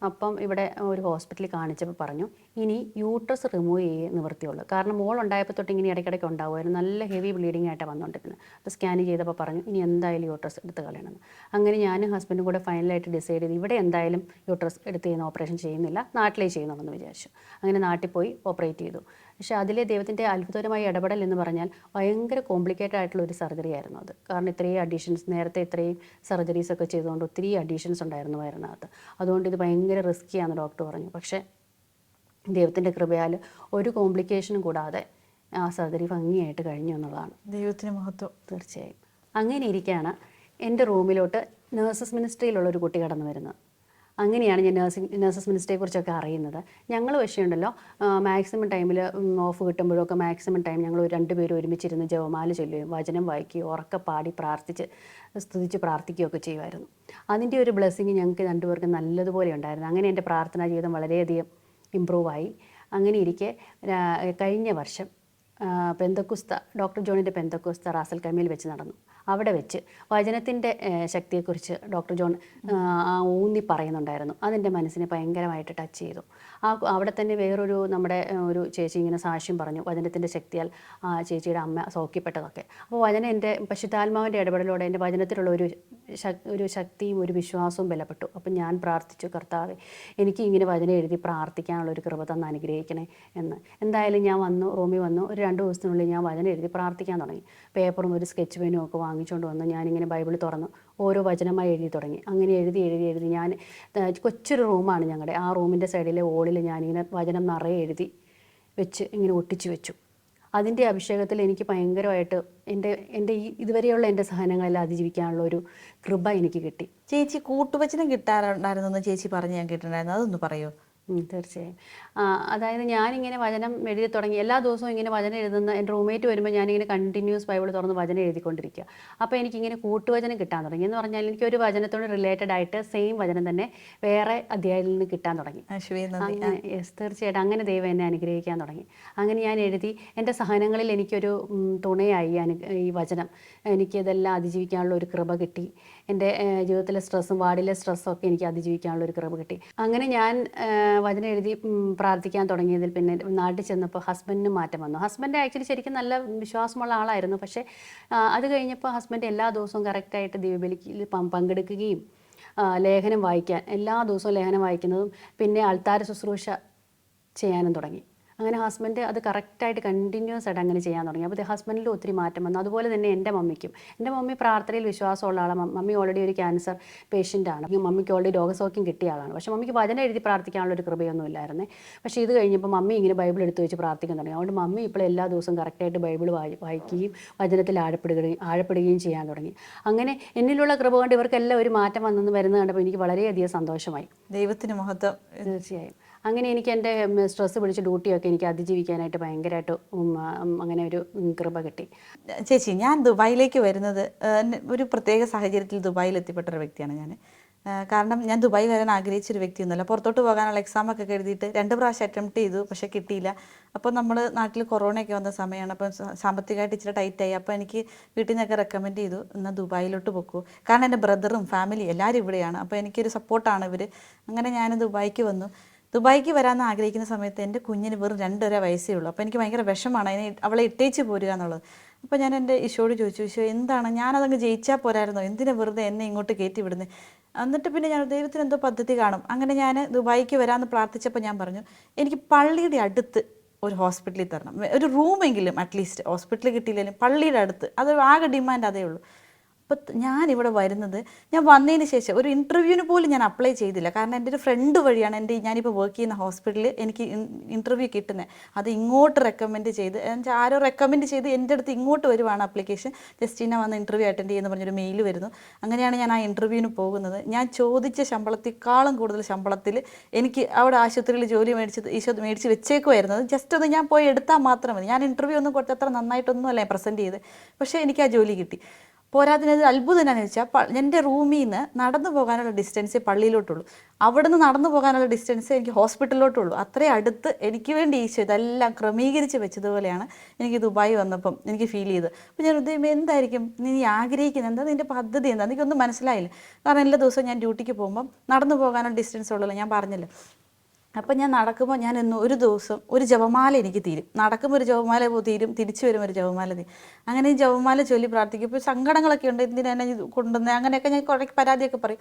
S2: അപ്പം ഇവിടെ ഒരു ഹോസ്പിറ്റലിൽ കാണിച്ചപ്പോൾ പറഞ്ഞു ഇനി യൂട്രസ് റിമൂവ് ചെയ്യേ നിവൃത്തിയുള്ളൂ കാരണം മോൾ ഉണ്ടായപ്പോൾ തൊട്ട് ഇങ്ങനെ ഇടയ്ക്കിടയ്ക്ക് ഉണ്ടാവുമായിരുന്നു. നല്ല ഹെവി ബ്ലീഡിംഗ് ആയിട്ടാണ് വന്നുകൊണ്ടിരുന്നത്. അപ്പോൾ സ്കാൻ ചെയ്തപ്പോൾ പറഞ്ഞു ഇനി എന്തായാലും യൂട്രസ് എടുത്ത് കളയണം അങ്ങനെ ഞാനും ഹസ്ബൻഡും കൂടെ ഫൈനലായിട്ട് ഡിസൈഡ് ചെയ്ത് ഇവിടെ എന്തായാലും യൂട്രസ് എടുത്ത് ചെയ്യുന്ന ഓപ്പറേഷൻ ചെയ്യുന്നില്ല നാട്ടിലേ ചെയ്യുന്നുള്ളെന്ന് വിചാരിച്ചു. അങ്ങനെ നാട്ടിൽ പോയി ഓപ്പറേറ്റ് ചെയ്തു. പക്ഷേ അതിലെ ദൈവത്തിന്റെ അത്ഭുതകരമായ ഇടപെടൽ എന്ന് പറഞ്ഞാൽ ഭയങ്കര കോംപ്ലിക്കേറ്റഡ് ആയിട്ടുള്ള ഒരു സർജറി ആയിരുന്നു അത്. കാരണം ഇത്രയും അഡീഷൻസ് നേരത്തെ ഇത്രയും സർജറീസ് ഒക്കെ ചെയ്തുകൊണ്ട് ഒത്തിരി അഡീഷൻസ് ഉണ്ടായിരുന്നു വയറിനകത്ത് അതുകൊണ്ട് ഇത് ഭയങ്കര റിസ്ക്കിയാന്ന് ഡോക്ടർ പറഞ്ഞു. പക്ഷേ ദൈവത്തിന്റെ കൃപയാൽ ഒരു കോംപ്ലിക്കേഷനും കൂടാതെ ആ സർജറി ഭംഗിയായിട്ട് കഴിഞ്ഞു എന്നുള്ളതാണ്.
S1: ദൈവത്തിന് മഹത്വം.
S2: തീർച്ചയായും. അങ്ങനെ ഇരിക്കുകയാണ് എന്റെ റൂമിലോട്ട് നേഴ്സസ് മിനിസ്ട്രിയിലുള്ള ഒരു കുട്ടി കടന്നു വരുന്നത്. അങ്ങനെയാണ് ഞാൻ നഴ്സിംഗ് നഴ്സസ് മിനിസ്റ്ററെ കുറിച്ചൊക്കെ അറിയുന്നത്. ഞങ്ങൾ പക്ഷേ ഉണ്ടല്ലോ മാക്സിമം ടൈമിൽ ഓഫ് കിട്ടുമ്പോഴൊക്കെ മാക്സിമം ടൈം ഞങ്ങൾ രണ്ടുപേരും ഒരുമിച്ചിരുന്ന് ജവമാല ചൊല്ലുകയും വചനം വായിക്കുകയും ഉറക്കെ പാടി പ്രാർത്ഥിച്ച് സ്തുതിച്ച് പ്രാർത്ഥിക്കുകയൊക്കെ ചെയ്യുമായിരുന്നു. അതിന്റെ ഒരു ബ്ലെസ്സിങ് ഞങ്ങൾക്ക് രണ്ടുപേർക്കും നല്ലതുപോലെ ഉണ്ടായിരുന്നു. അങ്ങനെ എന്റെ പ്രാർത്ഥനാ ജീവിതം വളരെയധികം ഇമ്പ്രൂവായി അങ്ങനെ ഇരിക്കെ കഴിഞ്ഞ വർഷം പെന്തക്കുസ്ത ഡോക്ടർ ജോണിന്റെ പെന്തക്കുസ്ത റാസൽ കമ്മിയിൽ വെച്ച് നടന്നു. അവിടെ വെച്ച് വചനത്തിന്റെ ശക്തിയെക്കുറിച്ച് ഡോക്ടർ ജോൺ ഊന്നി പറയുന്നുണ്ടായിരുന്നു. അതെന്റെ മനസ്സിനെ ഭയങ്കരമായിട്ട് ടച്ച് ചെയ്തു. ആ അവിടെ തന്നെ വേറൊരു നമ്മുടെ ഒരു ചേച്ചി ഇങ്ങനെ സാക്ഷ്യം പറഞ്ഞു. വചനത്തിന്റെ ശക്തിയാൽ ആ ചേച്ചിയുടെ അമ്മ സൗഖ്യപ്പെട്ടതൊക്കെ. അപ്പോൾ വചനം എന്റെ പശുതാത്മാവിന്റെ ഇടപെടലോടെ എന്റെ വചനത്തിലുള്ള ഒരു ഒരു ശക്തിയും ഒരു വിശ്വാസവും ബലപ്പെട്ടു. അപ്പം ഞാൻ പ്രാർത്ഥിച്ചു കർത്താവെ എനിക്ക് ഇങ്ങനെ വചനം എഴുതി പ്രാർത്ഥിക്കാനുള്ള ഒരു കൃപ തന്ന് അനുഗ്രഹിക്കണേ എന്ന്. എന്തായാലും ഞാൻ വന്നു റൂമിൽ വന്നു. ഒരു രണ്ട് ദിവസത്തിനുള്ളിൽ ഞാൻ വചനം എഴുതി പ്രാർത്ഥിക്കാൻ തുടങ്ങി. പേപ്പറും ഒരു സ്കെച്ച് പെനും ഒക്കെ വാങ്ങിച്ചുകൊണ്ട് വന്ന് ഞാനിങ്ങനെ ബൈബിൾ തുറന്നു ഓരോ വചനമായി എഴുതി തുടങ്ങി. അങ്ങനെ എഴുതി എഴുതി എഴുതി ഞാൻ കൊച്ചൊരു റൂമാണ് ഞങ്ങളുടെ ആ റൂമിന്റെ സൈഡിലെ ഓളിൽ ഞാനിങ്ങനെ വചനം നിറയെ എഴുതി വെച്ച് ഇങ്ങനെ ഒട്ടിച്ചു വെച്ചു. അതിന്റെ അഭിഷേകത്തിൽ എനിക്ക് ഭയങ്കരമായിട്ട് എന്റെ എന്റെ ഈ ഇതുവരെയുള്ള എന്റെ സഹനങ്ങളെല്ലാം അതിജീവിക്കാനുള്ള ഒരു കൃപ എനിക്ക് കിട്ടി.
S1: ചേച്ചി കൂട്ടുവചനം കിട്ടാറുണ്ടായിരുന്നു ചേച്ചി പറഞ്ഞ് ഞാൻ കേട്ടിട്ടുണ്ടായിരുന്നു. അതൊന്ന് പറയോ?
S2: തീർച്ചയായും. അതായത് ഞാനിങ്ങനെ വചനം എഴുതി തുടങ്ങി എല്ലാ ദിവസവും ഇങ്ങനെ വചനം എഴുതുന്ന എന്റെ റൂംമേറ്റ് വരുമ്പോൾ ഞാനിങ്ങനെ കണ്ടിന്യൂസ് ബൈബിൾ തുറന്ന് വചനം എഴുതിക്കൊണ്ടിരിക്കുക. അപ്പോൾ എനിക്കിങ്ങനെ കൂട്ടുവചനം കിട്ടാൻ തുടങ്ങി. എന്ന് പറഞ്ഞാൽ എനിക്ക് ഒരു വചനത്തോട് റിലേറ്റഡ് ആയിട്ട് സെയിം വചനം തന്നെ വേറെ അധ്യായത്തിൽ നിന്ന് കിട്ടാൻ തുടങ്ങി. യെസ് തീർച്ചയായിട്ടും അങ്ങനെ ദൈവം എന്നെ അനുഗ്രഹിക്കാൻ തുടങ്ങി. അങ്ങനെ ഞാൻ എഴുതി എന്റെ സഹനങ്ങളിൽ എനിക്കൊരു തുണയായി അനു ഈ വചനം. എനിക്കിതെല്ലാം അതിജീവിക്കാനുള്ള ഒരു കൃപ കിട്ടി. എന്റെ ജീവിതത്തിലെ സ്ട്രെസ്സും വാർഡിലെ സ്ട്രെസ്സും ഒക്കെ എനിക്ക് അതിജീവിക്കാനുള്ള ഒരു കൃപ കിട്ടി. അങ്ങനെ ഞാൻ വചനം എഴുതി പ്രാർത്ഥിക്കാൻ തുടങ്ങിയതിൽ പിന്നെ നാട്ടിൽ ചെന്നപ്പോൾ ഹസ്ബൻഡിന് മാറ്റം വന്നു. ഹസ്ബൻഡ് ആക്ച്വലി ശരിക്കും നല്ല വിശ്വാസമുള്ള ആളായിരുന്നു. പക്ഷേ അത് കഴിഞ്ഞപ്പോൾ ഹസ്ബൻഡ് എല്ലാ ദിവസവും കറക്റ്റായിട്ട് ദീപബലിക്ക് പങ്കെടുക്കുകയും ലേഖനം വായിക്കാൻ എല്ലാ ദിവസവും ലേഖനം വായിക്കുന്നതും പിന്നെ അൾത്താര ശുശ്രൂഷ ചെയ്യാനും തുടങ്ങി. അങ്ങനെ ഹസ്ബൻഡ് അത് കറക്റ്റായിട്ട് കണ്ടിന്യൂസ് ആയിട്ട് അങ്ങനെ ചെയ്യാൻ തുടങ്ങി. അപ്പോൾ ഹസ്ബൻഡിൽ ഒത്തിരി മാറ്റം വന്നു. അതുപോലെ തന്നെ എന്റെ മമ്മിക്കും. എന്റെ മമ്മി പ്രാർത്ഥനയിൽ വിശ്വാസമുള്ള ആളാണ്. മമ്മി ഓൾറെഡി ഒരു ക്യാൻസർ പേഷ്യന്റാണ് മമ്മിക്ക് ഓൾറെഡി രോഗസൗഖ്യം കിട്ടിയ ആളാണ്. പക്ഷേ മമ്മിക്ക് വചനം എഴുതി പ്രാർത്ഥിക്കാനുള്ള ഒരു കൃപയൊന്നും ഇല്ലായിരുന്നേ. പക്ഷേ ഇത് കഴിഞ്ഞപ്പോൾ മമ്മി ഇങ്ങനെ ബൈബിൾ എടുത്ത് വെച്ച് പ്രാർത്ഥിക്കാൻ തുടങ്ങി. അതുകൊണ്ട് മമ്മി ഇപ്പോൾ എല്ലാ ദിവസവും കറക്റ്റായിട്ട് ബൈബിൾ വായി വായിക്കുകയും വചനത്തിൽ ആഴപ്പെടുകയും ആഴപ്പെടുകയും ചെയ്യാൻ തുടങ്ങി. അങ്ങനെ എന്നിലുള്ള കൃപ കൊണ്ട് ഇവർക്കെല്ലാം ഒരു മാറ്റം വന്നെന്ന് വരുന്നത് കണ്ടപ്പോൾ എനിക്ക് വളരെയധികം സന്തോഷമായി.
S1: ദൈവത്തിന് മഹത്വം.
S2: തീർച്ചയായും. അങ്ങനെ എനിക്ക് എന്റെ സ്ട്രെസ് പിടിച്ച ഡ്യൂട്ടിയൊക്കെ എനിക്ക് അതിജീവിക്കാനായിട്ട് ഭയങ്കരമായിട്ട് അങ്ങനെ ഒരു കൃപ കിട്ടി.
S1: ചേച്ചി ഞാൻ ദുബായിലേക്ക് വരുന്നത് ഒരു പ്രത്യേക സാഹചര്യത്തിൽ ദുബായിൽ എത്തിപ്പെട്ട ഒരു വ്യക്തിയാണ് ഞാൻ കാരണം ഞാൻ ദുബായി വരാൻ ആഗ്രഹിച്ചൊരു വ്യക്തിയൊന്നുമല്ല. പുറത്തോട്ട് പോകാനുള്ള എക്സാം ഒക്കെ എഴുതിയിട്ട് രണ്ട് പ്രാവശ്യം അറ്റംപ്റ്റ് ചെയ്തു പക്ഷേ കിട്ടിയില്ല. അപ്പോൾ നമ്മൾ നാട്ടിൽ കൊറോണയൊക്കെ വന്ന സമയമാണ്. അപ്പം സാമ്പത്തികമായിട്ട് ഇച്ചിരി ടൈറ്റായി അപ്പോൾ എനിക്ക് വീട്ടിൽ നിന്നൊക്കെ റെക്കമെൻഡ് ചെയ്തു എന്നാൽ ദുബായിലോട്ട് പോക്കൂ. കാരണം എന്റെ ബ്രദറും ഫാമിലി എല്ലാവരും ഇവിടെയാണ്. അപ്പോൾ എനിക്കൊരു സപ്പോർട്ടാണ് ഇവർ അങ്ങനെ ഞാൻ ദുബായിക്ക് വന്നു. ദുബായിക്ക് വരാമെന്ന് ആഗ്രഹിക്കുന്ന സമയത്ത് എന്റെ കുഞ്ഞിന് വെറും രണ്ടര വയസ്സേ ഉള്ളൂ. അപ്പോൾ എനിക്ക് ഭയങ്കര വിഷമാണ് അതിനെ അവളെ ഇട്ടേച്ച് പോരുക എന്നുള്ളത്. അപ്പോൾ ഞാൻ എന്റെ ഈശോട് ചോദിച്ചു ഈശോ എന്താണ്? ഞാനതങ്ങ് ജയിച്ചാൽ പോരായിരുന്നോ? എന്തിനെ വെറുതെ എന്നെ ഇങ്ങോട്ട് കയറ്റി വിടുന്നത് എന്നിട്ട് പിന്നെ ഞാൻ ദൈവത്തിന് എന്തോ പദ്ധതി കാണും. അങ്ങനെ ഞാൻ ദുബായിക്ക് വരാമെന്ന് പ്രാർത്ഥിച്ചപ്പോൾ ഞാൻ പറഞ്ഞു എനിക്ക് പള്ളിയുടെ അടുത്ത് ഒരു ഹോസ്പിറ്റലിൽ തരണം. ഒരു റൂമെങ്കിലും അറ്റ്ലീസ്റ്റ് ഹോസ്പിറ്റലിൽ കിട്ടിയില്ലെങ്കിലും പള്ളിയുടെ അടുത്ത്. അത് ആകെ ഡിമാൻഡ് അതേ ഉള്ളൂ. അപ്പോൾ ഞാനിവിടെ വരുന്നത് ഞാൻ വന്നതിന് ശേഷം ഒരു ഇന്റർവ്യൂവിന് പോലും ഞാൻ അപ്ലൈ ചെയ്തില്ല. കാരണം എന്റെ ഒരു ഫ്രണ്ട് വഴിയാണ് എന്റെ ഞാനിപ്പോൾ വർക്ക് ചെയ്യുന്ന ഹോസ്പിറ്റലിൽ എനിക്ക് ഇന്റർവ്യൂ കിട്ടുന്നത് അത് ഇങ്ങോട്ട് റെക്കമെൻഡ് ചെയ്ത് എന്നുവെച്ചാൽ ആരോ റെക്കമെൻഡ് ചെയ്ത് എന്റെ അടുത്ത് ഇങ്ങോട്ട് വരുവാണ് ആപ്ലിക്കേഷൻ ജസ്റ്റിന വന്ന് ഇന്റർവ്യൂ അറ്റൻഡ് ചെയ്യുന്ന പറഞ്ഞൊരു മെയിൽ വരുന്നു. അങ്ങനെയാണ് ഞാൻ ആ ഇന്റർവ്യൂവിന് പോകുന്നത്. ഞാൻ ചോദിച്ച ശമ്പളത്തെക്കാളും കൂടുതൽ ശമ്പളത്തിൽ എനിക്ക് അവിടെ ആശുപത്രിയിൽ ജോലി മേടിച്ചത് ഈശോ മേടിച്ച് വെച്ചേക്കുമായിരുന്നത് ജസ്റ്റ് ഒന്ന് ഞാൻ പോയി എടുത്താൽ മാത്രം മതി. ഞാൻ ഇന്റർവ്യൂ ഒന്നും കൊടുത്ത് അത്ര നന്നായിട്ടൊന്നും അല്ല പ്രസന്റ് ചെയ്ത് പക്ഷേ എനിക്ക് ആ ജോലി കിട്ടി. പോരാതിനത് അത്ഭുതം എന്നാന്ന് വെച്ചാൽ എന്റെ റൂമിൽ നിന്ന് നടന്നു പോകാനുള്ള ഡിസ്റ്റൻസ് പള്ളിയിലോട്ടുള്ളൂ. അവിടെ നിന്ന് നടന്നു പോകാനുള്ള ഡിസ്റ്റൻസ് എനിക്ക് ഹോസ്പിറ്റലിലോട്ടുള്ളൂ അത്രയും അടുത്ത് എനിക്ക് വേണ്ടി ഈശോ ഇതെല്ലാം ക്രമീകരിച്ച് വെച്ചതുപോലെയാണ് എനിക്ക് ദുബായി വന്നപ്പം എനിക്ക് ഫീൽ ചെയ്ത് അപ്പോൾ ഞാൻ ഉദ്ദേശം എന്തായിരിക്കും? നീ ആഗ്രഹിക്കുന്നത് എന്താ? നിന്റെ പദ്ധതി എന്താ? എനിക്കൊന്നും മനസ്സിലായില്ല. കാരണം എല്ലാ ദിവസവും ഞാൻ ഡ്യൂട്ടിക്ക് പോകുമ്പം നടന്നു പോകാനുള്ള ഡിസ്റ്റൻസ് ഉള്ളല്ലോ ഞാൻ പറഞ്ഞല്ലോ. അപ്പം ഞാൻ നടക്കുമ്പോൾ ഞാൻ ഇന്ന് ഒരു ദിവസം ഒരു ജപമാല എനിക്ക് തീരും. നടക്കുമ്പോൾ ഒരു ജപമാല തീരും തിരിച്ചു വരുമ്പോൾ ഒരു ജപമാല തീരും. അങ്ങനെ ഈ ജപമാല ചൊല്ലി പ്രാർത്ഥിക്കും. ഇപ്പോൾ സങ്കടങ്ങളൊക്കെ ഉണ്ട്. എന്തിനാ എന്നെ കൊണ്ടുവന്നത് അങ്ങനെയൊക്കെ ഞാൻ കുറേ പരാതിയൊക്കെ പറയും.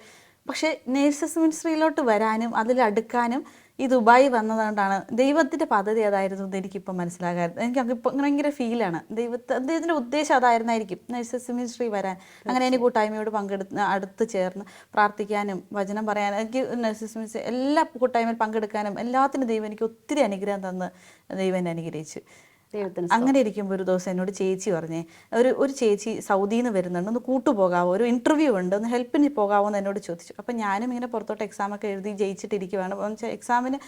S1: പക്ഷേ നേഴ്സസ് മിനിസ്ട്രിയിലോട്ട് വരാനും അതിൽ അടുക്കാനും ഈ ദുബായി വന്നതുകൊണ്ടാണ് ദൈവത്തിന്റെ പദ്ധതി അതായിരുന്നു എന്ന് എനിക്കിപ്പോൾ മനസ്സിലാകാറുണ്ട് എനിക്ക് ഇപ്പോൾ ഭയങ്കര ഫീലാണ്. ദൈവത്തെ ദൈവത്തിന്റെ ഉദ്ദേശം അതായിരുന്നായിരിക്കും. നഴ്സസ് മിനിസ്ട്രി വരാൻ. അങ്ങനെ എനിക്ക് കൂട്ടായ്മയോട് പങ്കെടുത്ത് അടുത്ത് ചേർന്ന് പ്രാർത്ഥിക്കാനും വചനം പറയാനും എനിക്ക് നഴ്സസ് മിനിസ്ട്രി എല്ലാ കൂട്ടായ്മയിൽ പങ്കെടുക്കാനും എല്ലാത്തിനും ദൈവം എനിക്ക് ഒത്തിരി അനുഗ്രഹം തന്ന് ദൈവം എന്നെ അനുഗ്രഹിച്ചു. അങ്ങനെ ഇരിക്കുമ്പോൾ ഒരു ദിവസം എന്നോട് ചേച്ചി പറഞ്ഞേ ഒരു ഒരു ചേച്ചി സൗദിയിൽ നിന്ന് വരുന്നുണ്ട് ഒന്ന് കൂട്ടുപോകാവോ? ഒരു ഇന്റർവ്യൂ ഉണ്ട് ഒന്ന് ഹെൽപ്പിന് പോകാവോ എന്ന് എന്നോട് ചോദിച്ചു. അപ്പം ഞാനും ഇങ്ങനെ പുറത്തോട്ട് എക്സാമൊക്കെ എഴുതി ജയിച്ചിട്ടിരിക്കുവാണ്. വെച്ചാൽ എക്സാമിന്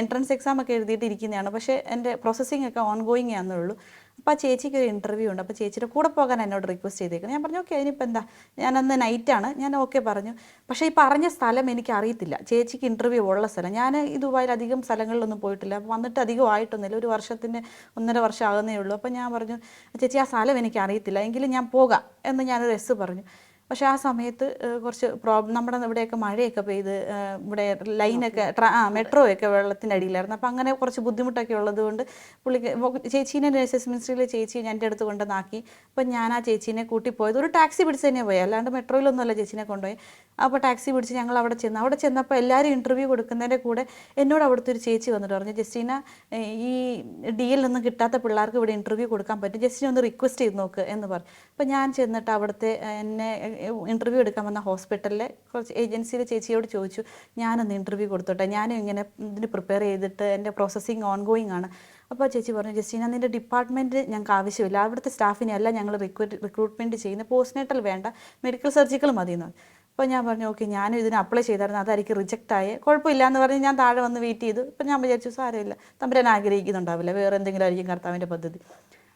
S1: എൻട്രൻസ് എക്സാമൊക്കെ എഴുതിയിട്ടിരിക്കുന്നതാണ്. പക്ഷേ എന്റെ പ്രോസസ്സിംഗ് ഒക്കെ ഓൺ ഗോയിങ് ആണെന്നുള്ളൂ അപ്പോൾ ആ ചേച്ചിക്ക് ഒരു ഇന്റർവ്യൂ ഉണ്ട്. അപ്പോൾ ചേച്ചിയുടെ കൂടെ പോകാൻ എന്നോട് റിക്വസ്റ്റ് ചെയ്തേക്കുന്നത് ഞാൻ പറഞ്ഞു ഓക്കെ അതിനിപ്പോൾ എന്താ? ഞാനന്ന് നൈറ്റാണ് ഞാൻ ഓക്കെ പറഞ്ഞു. പക്ഷേ ഈ പറഞ്ഞ സ്ഥലം എനിക്ക് അറിയത്തില്ല. ചേച്ചിക്ക് ഇന്റർവ്യൂ ഉള്ള സ്ഥലം. ഞാൻ ഈ ദുബായിൽ അധികം സ്ഥലങ്ങളിലൊന്നും പോയിട്ടില്ല. അപ്പോൾ വന്നിട്ട് അധികം ആയിട്ടൊന്നുമില്ല. ഒരു വർഷത്തിന് ഒന്നര വർഷം ആകുന്നേ ഉള്ളൂ. അപ്പോൾ ഞാൻ പറഞ്ഞു ചേച്ചി ആ സ്ഥലം എനിക്ക് അറിയത്തില്ല. എങ്കിലും ഞാൻ പോകാം. എന്ന് ഞാനൊരു എസ് പറഞ്ഞു. പക്ഷേ ആ സമയത്ത് കുറച്ച് പ്രോബ്ലം നമ്മുടെ ഇവിടെയൊക്കെ മഴയൊക്കെ പെയ്ത് ഇവിടെ ലൈനൊക്കെ ട്രാ ആ മെട്രോ ഒക്കെ വെള്ളത്തിന്റെ അടിയിലായിരുന്നു. അപ്പോൾ അങ്ങനെ കുറച്ച് ബുദ്ധിമുട്ടൊക്കെ ഉള്ളത് കൊണ്ട് പുള്ളിക്ക് ചേച്ചീനെ നേഴ്സസ് മിനിസ്ട്രിയിലെ ചേച്ചി ഞാൻ എന്റെ അടുത്ത് കൊണ്ടുവന്നാക്കി. അപ്പം ഞാൻ ആ ചേച്ചീനെ കൂട്ടി പോയത്. ഒരു ടാക്സി പിടിച്ച് തന്നെ പോയി. അല്ലാണ്ട് മെട്രോയിലൊന്നുമല്ല ചേച്ചീനെ കൊണ്ടുപോയി. അപ്പോൾ ടാക്സി പിടിച്ച് ഞങ്ങൾ അവിടെ ചെന്ന്. അവിടെ ചെന്നപ്പോൾ എല്ലാവരും ഇന്റർവ്യൂ കൊടുക്കുന്നതിന്റെ കൂടെ എന്നോട് അവിടുത്തെ ഒരു ചേച്ചി വന്നിട്ട് പറഞ്ഞു ജസ്റ്റീന ഈ ഡി എൽ ഒന്നും കിട്ടാത്ത പിള്ളേർക്ക് ഇവിടെ ഇന്റർവ്യൂ കൊടുക്കാൻ പറ്റും. ജസ്റ്റിനെ ഒന്ന് റിക്വസ്റ്റ് ചെയ്ത് നോക്ക് എന്ന് പറഞ്ഞു. അപ്പോൾ ഞാൻ ചെന്നിട്ട് അവിടുത്തെ എന്നെ ഇന്റർവ്യൂ എടുക്കാൻ വന്ന ഹോസ്പിറ്റലിലെ കുറച്ച് ഏജൻസിയിലെ ചേച്ചിയോട് ചോദിച്ചു ഞാനൊന്ന് ഇന്റർവ്യൂ കൊടുത്തോട്ടെ ഞാനും ഇങ്ങനെ ഇതിന് പ്രിപ്പയർ ചെയ്തിട്ട് എന്റെ പ്രോസസ്സിങ് ഓൺ ഗോയിങ് ആണ് അപ്പോൾ ചേച്ചി പറഞ്ഞു ജസ്റ്റീന നിന്റെ ഡിപ്പാർട്ട്മെന്റ് ഞങ്ങൾക്ക് ആവശ്യമില്ല അവിടുത്തെ സ്റ്റാഫിനെ അല്ല ഞങ്ങൾ റിക്രൂട്ട് റിക്രൂട്ട്മെന്റ് ചെയ്യുന്ന പോസ്റ്റ്നേറ്റൽ വേണ്ട മെഡിക്കൽ സർജിക്കൽ മതി എന്ന് അപ്പോൾ ഞാൻ പറഞ്ഞു ഓക്കെ ഞാനും ഇതിന് അപ്ലൈ ചെയ്തായിരുന്നു അതായിരിക്കും റിജക്റ്റ് ആയേ കുഴപ്പമില്ല എന്ന് പറഞ്ഞ് ഞാൻ താഴെ വന്ന് വെയിറ്റ് ചെയ്തു. അപ്പോൾ ഞാൻ വിചാരിച്ചു സാരമില്ല തമ്പുരാൻ ആഗ്രഹിക്കുന്നുണ്ടാവില്ല വേറെ എന്തെങ്കിലും ആയിരിക്കും കർത്താവിന്റെ പദ്ധതി.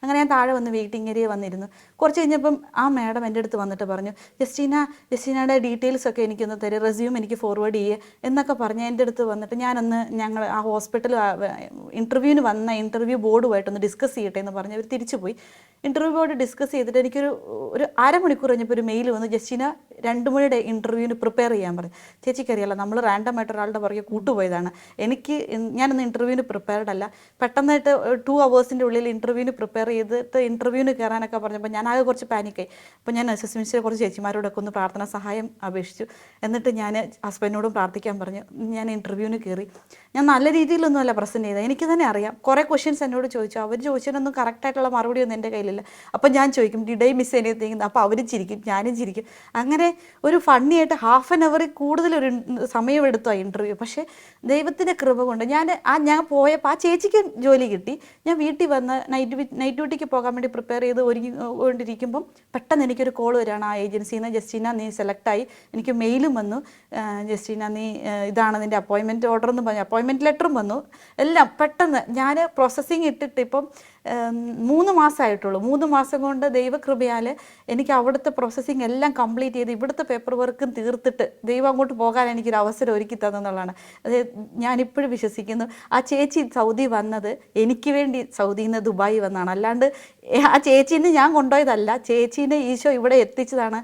S1: അങ്ങനെ ഞാൻ താഴെ വന്ന് വെയിറ്റിംഗ് ഏരിയ വന്നിരുന്നു. കുറച്ച് കഴിഞ്ഞപ്പം ആ മാഡം എന്റെ അടുത്ത് വന്നിട്ട് പറഞ്ഞു ജസ്റ്റീന ജസ്റ്റീനയുടെ ഡീറ്റെയിൽസ് ഒക്കെ എനിക്കൊന്ന് തരും റെസ്യൂം എനിക്ക് ഫോർവേഡ് ചെയ്യേ എന്നൊക്കെ പറഞ്ഞ് എന്റെ അടുത്ത് വന്നിട്ട് ഞാനൊന്ന് ഞങ്ങൾ ആ ഹോസ്പിറ്റൽ ഇന്റർവ്യൂവിന് വന്ന ഇന്റർവ്യൂ ബോർഡുമായിട്ടൊന്ന് ഡിസ്കസ് ചെയ്യട്ടെ എന്ന് പറഞ്ഞ് അവർ തിരിച്ചു പോയി ഇന്റർവ്യൂ ബോർഡ് ഡിസ്കസ് ചെയ്തിട്ട് എനിക്കൊരു ഒരു അരമണിക്കൂർ കഴിഞ്ഞപ്പോൾ ഒരു മെയിൽ വന്നു ജസ്റ്റീന രണ്ട് മണിയുടെ ഇന്റർവ്യൂവിന് പ്രിപ്പയർ ചെയ്യാൻ പറഞ്ഞു ചേച്ചിക്കറിയാലോ നമ്മൾ റാൻഡം ആയിട്ട് ഒരാളുടെ പുറകെ കൂട്ടുപോയതാണ്. എനിക്ക് ഞാനൊന്ന് ഇന്റർവ്യൂവിന് പ്രിപ്പയർഡ് അല്ല. പെട്ടെന്നായിട്ട് ടു അവേഴ്സിന്റെ ഉള്ളിൽ ഇന്റർവ്യൂവിന് പ്രിപ്പയർ ചെയ്തിട്ട് ഇന്റർവ്യൂവിന് കയറാനൊക്കെ പറഞ്ഞപ്പോൾ ഞാൻ ആകെ കുറച്ച് പാനിക്കായി അപ്പോൾ ഞാൻ എസ് മിനിസ്റ്ററെ കുറച്ച് ചേച്ചിമാരോടൊക്കെ ഒന്ന് പ്രാർത്ഥന സഹായം അപേക്ഷിച്ചു. എന്നിട്ട് ഞാൻ ഹസ്ബൻഡിനോടും പ്രാർത്ഥിക്കാൻ പറഞ്ഞു. ഞാൻ ഇന്റർവ്യൂവിന് കയറി ഞാൻ നല്ല രീതിയിലൊന്നുമല്ല പ്രസന്റ് ചെയ്തത്. എനിക്ക് തന്നെ അറിയാം. കുറേ ക്വസ്റ്റ്യൻസ് എന്നോട് ചോദിച്ചു. അവർ ചോദിച്ചതിനൊന്നും കറക്റ്റായിട്ടുള്ള മറുപടി ഒന്നും എന്റെ കയ്യിലില്ല. അപ്പോൾ ഞാൻ ചോദിക്കും ഡിഡേ മിസ് എനിത്തിങ് അപ്പോൾ അവരും ചിരിക്കും ഞാനും ചിരിക്കും. അങ്ങനെ ഒരു ഫണ്ണി ആയിട്ട് ഹാഫ് ആൻ അവറിൽ കൂടുതൽ ഒരു സമയമെടുത്തു ആ ഇന്റർവ്യൂ പക്ഷേ ദൈവത്തിന്റെ കൃപ കൊണ്ട് ഞാൻ ആ ഞാൻ പോയപ്പോൾ ആ ചേച്ചിക്ക് ജോലി കിട്ടി. ഞാൻ വീട്ടിൽ വന്ന് നൈറ്റ് നൈറ്റ് ഡ്യൂട്ടിക്ക് പോകാൻ വേണ്ടി പ്രിപ്പയർ ചെയ്ത് ഒരുങ്ങി കൊണ്ടിരിക്കുമ്പം പെട്ടെന്ന് എനിക്കൊരു കോൾ വരികയാണ്. ആ ഏജൻസിയിൽ നിന്ന് ജസ്റ്റിന നീ സെലക്ടായി എനിക്ക് മെയിലും വന്നു. ജസ്റ്റിന നീ ഇതാണ് നിന്റെ അപ്പോയിൻമെന്റ് ഓർഡർ എന്ന് പറഞ്ഞു അപ്പോയിൻമെന്റ് ലെറ്ററും വന്നു. എല്ലാം പെട്ടെന്ന് ഞാൻ പ്രോസസ്സിങ് ഇട്ടിട്ട് ഇപ്പം മൂന്ന് മാസമായിട്ടുള്ളൂ. മൂന്ന് മാസം കൊണ്ട് ദൈവകൃപയാൽ എനിക്ക് അവിടുത്തെ പ്രോസസ്സിങ് എല്ലാം കംപ്ലീറ്റ് ചെയ്ത് ഇവിടുത്തെ പേപ്പർ വർക്കും തീർത്തിട്ട് ദൈവം അങ്ങോട്ട് പോകാൻ എനിക്കൊരു അവസരം ഒരുക്കി തന്നെന്നുള്ളതാണ്. അത് ഞാനിപ്പോഴും വിശ്വസിക്കുന്നു. ആ ചേച്ചി സൗദി വന്നത് എനിക്ക് വേണ്ടി സൗദിയിൽ നിന്ന് ദുബായി വന്നതാണ് അല്ലാണ്ട് ആ ചേച്ചീനെ ഞാൻ കൊണ്ടുപോയതല്ല. ചേച്ചീനെ ഈശോ ഇവിടെ എത്തിച്ചതാണ്.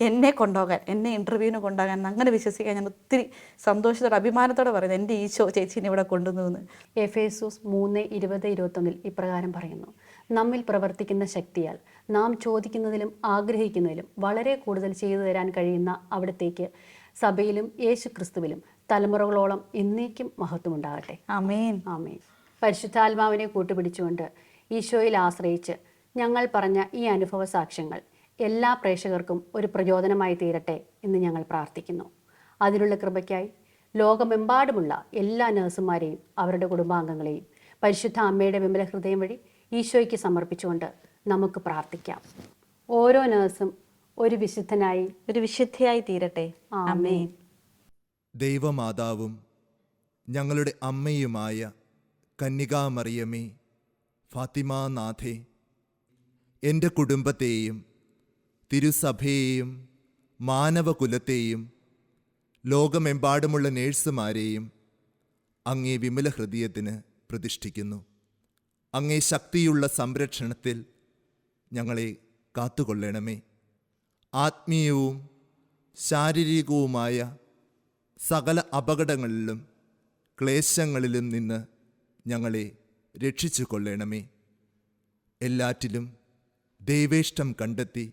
S1: എന്നെ കൊണ്ടുപോകാൻ എന്നെ ഇന്റർവ്യൂവിന് കൊണ്ടുപോകാൻ അങ്ങനെ വിശ്വസിക്കാൻ ഞാൻ ഒത്തിരി സന്തോഷത്തോടെ അഭിമാനത്തോടെ പറയുന്നത് എന്റെ ഈശോ ചേച്ചീനെ ഇവിടെ കൊണ്ടുവന്നു
S2: എഫേസൂസ് മൂന്ന് ഇരുപത് ഇരുപത്തൊന്നിൽ ഇപ്രകാരം പറയുന്നു. നമ്മിൽ പ്രവർത്തിക്കുന്ന ശക്തിയാൽ നാം ചോദിക്കുന്നതിലും ആഗ്രഹിക്കുന്നതിലും വളരെ കൂടുതൽ ചെയ്തു തരാൻ കഴിയുന്ന അവിടത്തേക്ക് സഭയിലും യേശു ക്രിസ്തുവിലും തലമുറകളോളം എന്നേക്കും മഹത്വമുണ്ടാകട്ടെ.
S1: അമേൻ
S2: അമേൻ പരിശുദ്ധാത്മാവിനെ കൂട്ടുപിടിച്ചുകൊണ്ട് ഈശോയിൽ ആശ്രയിച്ച് ഞങ്ങൾ പറഞ്ഞ ഈ അനുഭവ സാക്ഷ്യങ്ങൾ എല്ലാ പ്രേക്ഷകർക്കും ഒരു പ്രചോദനമായി തീരട്ടെ എന്ന് ഞങ്ങൾ പ്രാർത്ഥിക്കുന്നു. അതിനുള്ള കൃപയ്ക്കായി ലോകമെമ്പാടുമുള്ള എല്ലാ നഴ്സുമാരെയും അവരുടെ കുടുംബാംഗങ്ങളെയും പരിശുദ്ധ അമ്മയുടെ വിമല ഹൃദയം വഴി ഈശോയ്ക്ക് സമർപ്പിച്ചുകൊണ്ട് നമുക്ക് പ്രാർത്ഥിക്കാം. ഓരോ നഴ്സും ഒരു വിശുദ്ധനായി
S1: ഒരു വിശുദ്ധയായി തീരട്ടെ. അമ്മേ
S3: ദൈവമാതാവും ഞങ്ങളുടെ അമ്മയുമായ കന്യകാമറിയമേ ഫാത്തിമാനാഥേ എന്റെ കുടുംബത്തെയും തിരുസഭയെയും മാനവകുലത്തെയും ലോകമെമ്പാടുമുള്ള നേഴ്സുമാരെയും അങ്ങേ വിമല ഹൃദയത്തിന് പ്രതിഷ്ഠിക്കുന്നു. അങ്ങേ ശക്തിയുള്ള സംരക്ഷണത്തിൽ ഞങ്ങളെ കാത്തുകൊള്ളണമേ. ആത്മീയവും ശാരീരികവുമായ സകല അപകടങ്ങളിലും ക്ലേശങ്ങളിലും നിന്ന് ഞങ്ങളെ രക്ഷിച്ചു കൊള്ളണമേ എല്ലാറ്റിലും ദൈവേഷ്ടം കണ്ടെത്തി